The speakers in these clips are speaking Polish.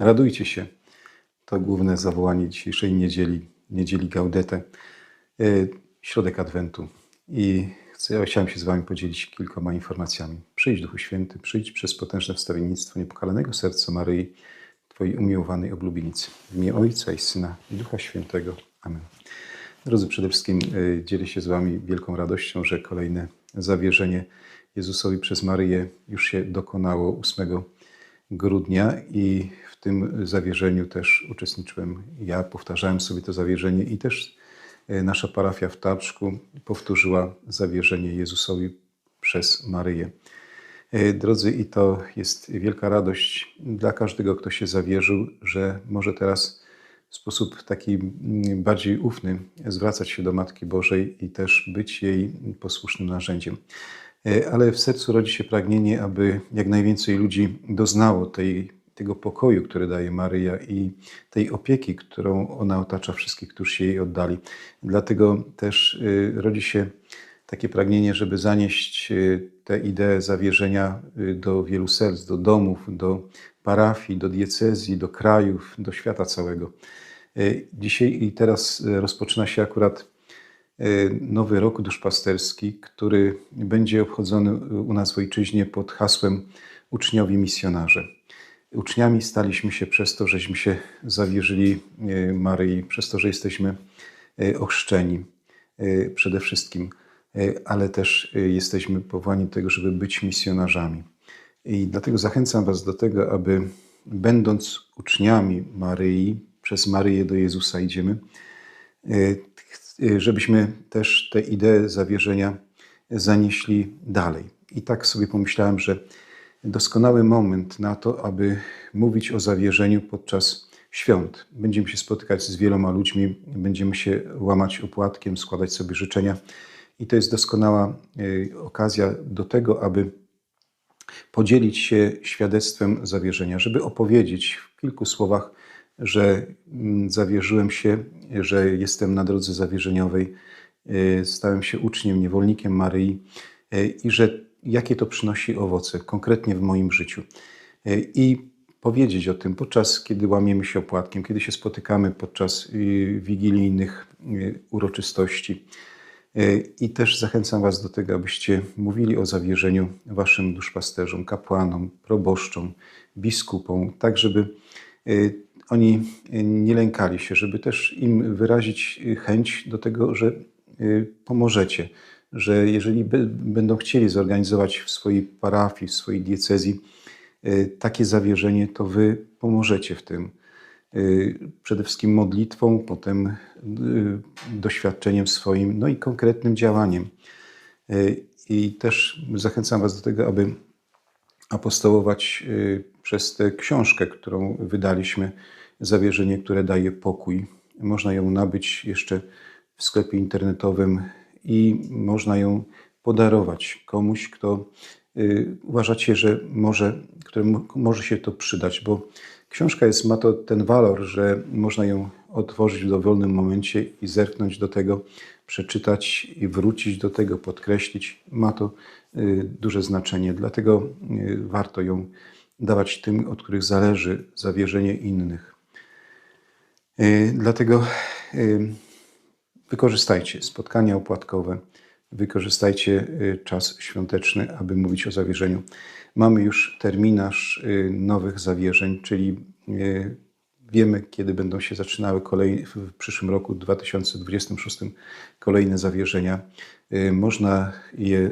Radujcie się. To główne zawołanie dzisiejszej niedzieli, niedzieli Gaudete, yy, środek Adwentu. I chciałem się z Wami podzielić kilkoma informacjami. Przyjdź Duchu Święty, przyjdź przez potężne wstawiennictwo niepokalanego serca Maryi, Twojej umiłowanej oblubienicy. W imię Ojca i Syna i Ducha Świętego. Amen. Drodzy, przede wszystkim yy, dzielę się z Wami wielką radością, że kolejne zawierzenie Jezusowi przez Maryję już się dokonało 8 grudnia i w tym zawierzeniu też uczestniczyłem ja, powtarzałem sobie to zawierzenie i też e, nasza parafia w Tarczku powtórzyła zawierzenie Jezusowi przez Maryję. E, Drodzy, i to jest wielka radość dla każdego, kto się zawierzył, że może teraz w sposób taki mm, bardziej ufny zwracać się do Matki Bożej i też być jej posłusznym narzędziem. E, ale w sercu rodzi się pragnienie, aby jak najwięcej ludzi doznało tej, tego pokoju, który daje Maryja i tej opieki, którą ona otacza wszystkich, którzy się jej oddali. Dlatego też e, rodzi się takie pragnienie, żeby zanieść e, tę ideę zawierzenia do wielu serc, do domów, do parafii, do diecezji, do krajów, do świata całego. Dzisiaj i teraz rozpoczyna się akurat nowy rok duszpasterski, który będzie obchodzony u nas w ojczyźnie pod hasłem Uczniowie Misjonarze. Uczniami staliśmy się przez to, żeśmy się zawierzyli e, Maryi, przez to, że jesteśmy ochrzczeni przede wszystkim, ale też jesteśmy powołani do tego, żeby być misjonarzami. I dlatego zachęcam Was do tego, aby będąc uczniami Maryi, przez Maryję do Jezusa idziemy, Y, żebyśmy też tę ideę zawierzenia zanieśli dalej. I tak sobie pomyślałem, że doskonały moment na to, aby mówić o zawierzeniu podczas świąt. Będziemy się spotykać z wieloma ludźmi, będziemy się łamać opłatkiem, składać sobie życzenia. I to jest doskonała y, okazja do tego, aby podzielić się świadectwem zawierzenia, żeby opowiedzieć w kilku słowach że mm, zawierzyłem się, że jestem na drodze zawierzeniowej, e, stałem się uczniem, niewolnikiem Maryi e, i że jakie to przynosi owoce konkretnie w moim życiu. E, I powiedzieć o tym podczas, kiedy łamiemy się opłatkiem, kiedy się spotykamy podczas wigilijnych uroczystości. I też zachęcam Was do tego, abyście mówili o zawierzeniu Waszym duszpasterzom, kapłanom, proboszczom, biskupom, tak żeby oni nie lękali się, żeby też im wyrazić chęć do tego, że y, pomożecie, że jeżeli będą chcieli zorganizować w swojej parafii, w swojej diecezji y, takie zawierzenie, to wy pomożecie w tym. Y, przede wszystkim modlitwą, potem doświadczeniem swoim, no i konkretnym działaniem. I też zachęcam Was do tego, aby apostołować przez tę książkę, którą wydaliśmy zawierzenie, które daje pokój. Można ją nabyć jeszcze w sklepie internetowym i można ją podarować komuś, kto y, uważacie, że może, któremu może się to przydać, bo książka jest, ma to ten walor, że można ją otworzyć w dowolnym momencie i zerknąć do tego, przeczytać i wrócić do tego, podkreślić. Ma to y, duże znaczenie, dlatego y, warto ją dawać tym, od których zależy zawierzenie innych. Y, dlatego wykorzystajcie spotkania opłatkowe, wykorzystajcie czas świąteczny, aby mówić o zawierzeniu. Mamy już terminarz nowych zawierzeń, czyli wiemy, kiedy będą się zaczynały kolej, w przyszłym roku 2026 kolejne zawierzenia. Można je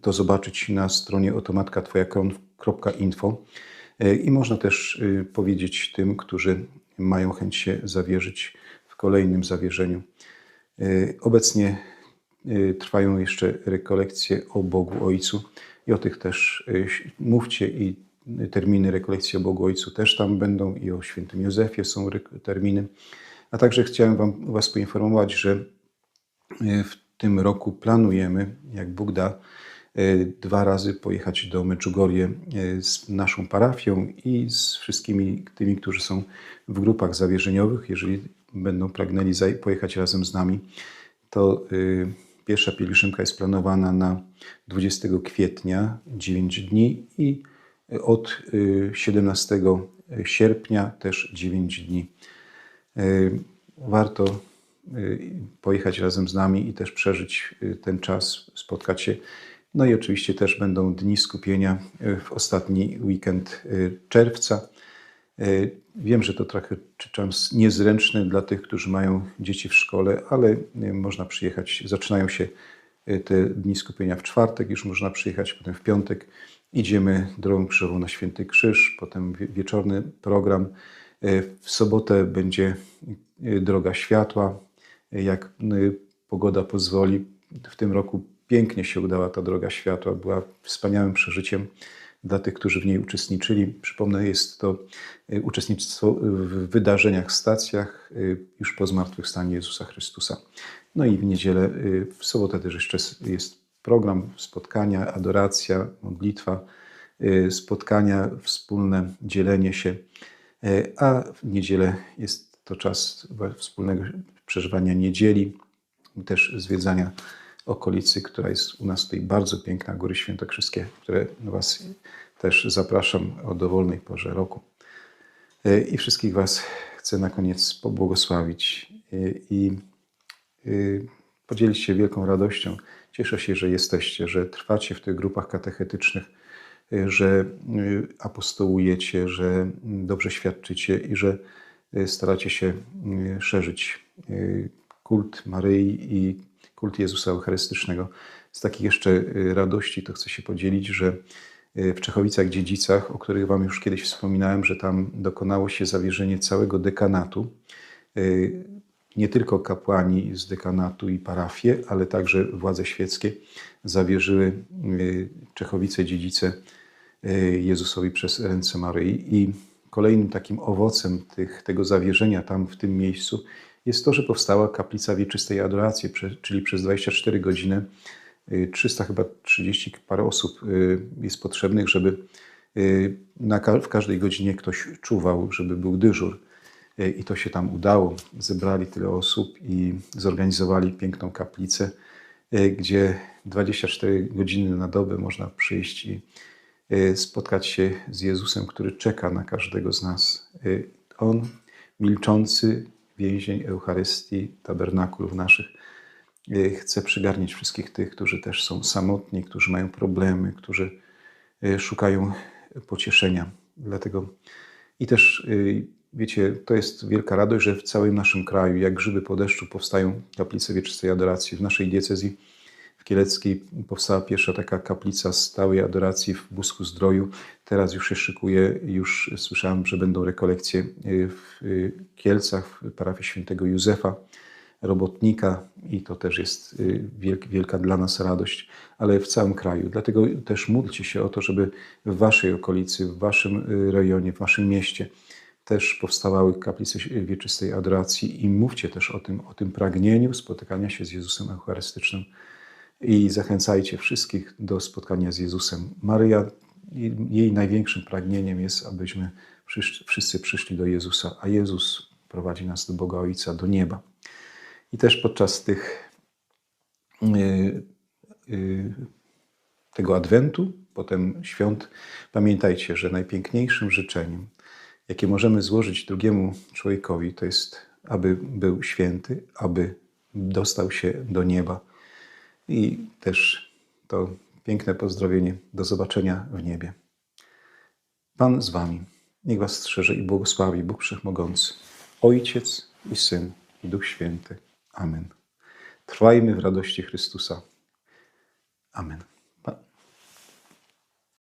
to zobaczyć na stronie automatka.twoja.info i można też powiedzieć tym, którzy mają chęć się zawierzyć w kolejnym zawierzeniu. Obecnie trwają jeszcze rekolekcje o Bogu Ojcu i o tych też mówcie i terminy rekolekcji o Bogu Ojcu też tam będą i o świętym Józefie są terminy. A także chciałem wam, Was poinformować, że w tym roku planujemy, jak Bóg da, E, dwa razy pojechać do Meczugorje e, z naszą parafią i z wszystkimi tymi, którzy są w grupach zawierzeniowych. Jeżeli będą pragnęli pojechać razem z nami, to e, pierwsza pielgrzymka jest planowana na 20 kwietnia, 9 dni i od 17 sierpnia też 9 dni. Warto pojechać razem z nami i też przeżyć ten czas, spotkać się. No i oczywiście też będą dni skupienia w ostatni weekend czerwca. Wiem, że to trochę czas niezręczny dla tych, którzy mają dzieci w szkole, ale można przyjechać. Zaczynają się te dni skupienia w czwartek, już można przyjechać, potem w piątek idziemy drogą krzyżową na Święty Krzyż, potem wieczorny program. W sobotę będzie droga światła, jak pogoda pozwoli. W tym roku pięknie się udała ta droga światła, była wspaniałym przeżyciem dla tych, którzy w niej uczestniczyli. Przypomnę, jest to uczestnictwo w wydarzeniach, stacjach już po zmartwychwstaniu Jezusa Chrystusa. No i w niedzielę, w sobotę też jeszcze jest program, spotkania, adoracja, modlitwa, spotkania, wspólne dzielenie się, a w niedzielę jest to czas wspólnego przeżywania niedzieli, też zwiedzania okolicy, która jest u nas tutaj bardzo piękna, Góry Świętokrzyskie, które Was też zapraszam o dowolnej porze roku. I wszystkich Was chcę na koniec pobłogosławić i podzielić się wielką radością. Cieszę się, że jesteście, że trwacie w tych grupach katechetycznych, że apostołujecie, że dobrze świadczycie i że staracie się szerzyć kult Maryi i kult Jezusa Eucharystycznego. Z takich jeszcze y, radości to chcę się podzielić, że y, w Czechowicach-Dziedzicach, o których Wam już kiedyś wspominałem, że tam dokonało się zawierzenie całego dekanatu. Y, nie tylko kapłani z dekanatu i parafie, ale także władze świeckie zawierzyły Czechowice-Dziedzice Jezusowi przez ręce Maryi. I kolejnym takim owocem tych, tego zawierzenia tam w tym miejscu jest to, że powstała kaplica wieczystej adoracji, czyli przez 24 godziny 300 y, chyba 30 parę osób y, jest potrzebnych, żeby y, na, w każdej godzinie ktoś czuwał, żeby był dyżur. I to się tam udało. Zebrali tyle osób i zorganizowali piękną kaplicę, gdzie 24 godziny na dobę można przyjść i spotkać się z Jezusem, który czeka na każdego z nas. On milczący, więzień Eucharystii, tabernakulów naszych. E, chcę przygarnić wszystkich tych, którzy też są samotni, którzy mają problemy, którzy e, szukają pocieszenia. Dlatego i też, e, wiecie, to jest wielka radość, że w całym naszym kraju, jak grzyby po deszczu, powstają kaplice wieczystej adoracji. W naszej diecezji Kieleckiej powstała pierwsza taka kaplica stałej adoracji w Busku Zdroju. Teraz już się szykuje, już słyszałem, że będą rekolekcje y, w y, Kielcach, w parafii świętego Józefa, robotnika i to też jest y, wielka dla nas radość, ale w całym kraju. Dlatego też módlcie się o to, żeby w waszej okolicy, w waszym rejonie, w waszym mieście też powstawały kaplice wieczystej adoracji i mówcie też o tym, o tym pragnieniu spotykania się z Jezusem Eucharystycznym i zachęcajcie wszystkich do spotkania z Jezusem. Maryja, jej największym pragnieniem jest, abyśmy wszyscy przyszli do Jezusa, a Jezus prowadzi nas do Boga Ojca, do nieba. I też podczas tych, y, y, tego adwentu, potem świąt, pamiętajcie, że najpiękniejszym życzeniem, jakie możemy złożyć drugiemu człowiekowi, to jest, aby był święty, aby dostał się do nieba i też to piękne pozdrowienie. Do zobaczenia w niebie. Pan z Wami. Niech Was strzeże i błogosławi Bóg Wszechmogący, Ojciec i Syn i Duch Święty. Amen. Trwajmy w radości Chrystusa. Amen.